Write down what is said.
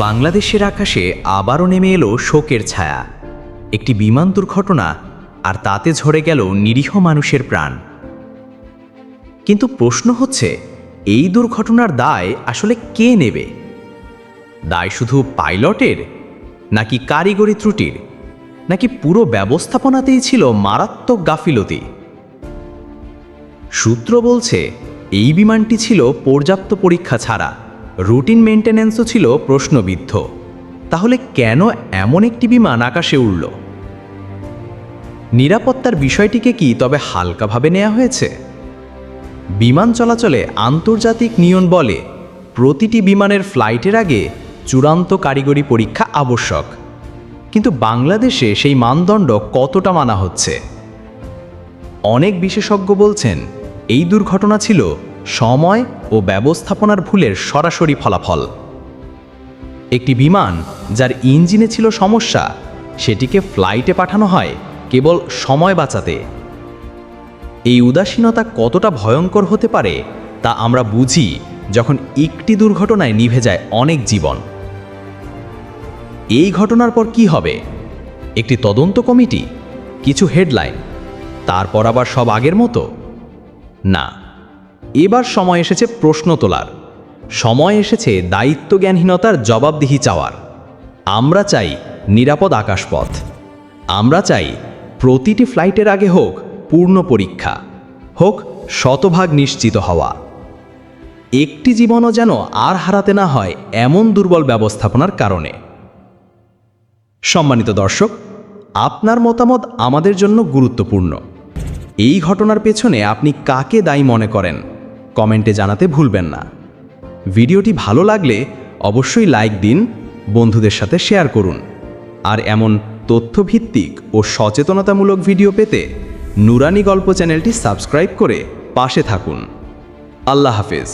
বাংলাদেশের আকাশে আবারও নেমে এলো শোকের ছায়া। একটি বিমান দুর্ঘটনা আর তাতে ঝরে গেল নিরীহ মানুষের প্রাণ। কিন্তু প্রশ্ন হচ্ছে, এই দুর্ঘটনার দায় আসলে কে নেবে? দায় শুধু পাইলটের নাকি কারিগরি ত্রুটির? নাকি পুরো ব্যবস্থাপনাতেই ছিল মারাত্মক গাফিলতি? সূত্র বলছে, এই বিমানটি ছিল পর্যাপ্ত পরীক্ষা ছাড়া। রুটিন মেনটেন্যান্সও ছিল প্রশ্নবিদ্ধ। তাহলে কেন এমন একটি বিমান আকাশে উড়ল? নিরাপত্তার বিষয়টিকে কি তবে হালকাভাবে নেওয়া হয়েছে? বিমান চলাচলে আন্তর্জাতিক নিয়ম বলে প্রতিটি বিমানের ফ্লাইটের আগে চূড়ান্ত কারিগরি পরীক্ষা আবশ্যক। কিন্তু বাংলাদেশে সেই মানদণ্ড কতটা মানা হচ্ছে? অনেক বিশেষজ্ঞ বলছেন, এই দুর্ঘটনা ছিল সময় ও ব্যবস্থাপনার ভুলের সরাসরি ফলাফল। একটি বিমান যার ইঞ্জিনে ছিল সমস্যা, সেটিকে ফ্লাইটে পাঠানো হয় কেবল সময় বাঁচাতে। এই উদাসীনতা কতটা ভয়ঙ্কর হতে পারে, তা আমরা বুঝি যখন একটি দুর্ঘটনায় নিভে যায় অনেক জীবন। এই ঘটনার পর কি হবে? একটি তদন্ত কমিটি? কিছু হেডলাইন? তারপর আবার সব আগের মতো? না। এবার সময় এসেছে প্রশ্ন তোলার। সময় এসেছে দায়িত্বজ্ঞানহীনতার জবাবদিহি চাওয়ার। আমরা চাই নিরাপদ আকাশপথ। আমরা চাই প্রতিটি ফ্লাইটের আগে হোক পূর্ণ পরীক্ষা, হোক শতভাগ নিশ্চিত হওয়া। একটি জীবনও যেন আর হারাতে না হয় এমন দুর্বল ব্যবস্থাপনার কারণে। সম্মানিত দর্শক, আপনার মতামত আমাদের জন্য গুরুত্বপূর্ণ। এই ঘটনার পেছনে আপনি কাকে দায়ী মনে করেন? কমেন্টে জানাতে ভুলবেন না। ভিডিওটি ভালো লাগলে অবশ্যই লাইক দিন, বন্ধুদের সাথে শেয়ার করুন। আর এমন তথ্যভিত্তিক ও সচেতনতামূলক ভিডিও পেতে নুরানি গল্প চ্যানেলটি সাবস্ক্রাইব করে পাশে থাকুন। আল্লাহ হাফেজ।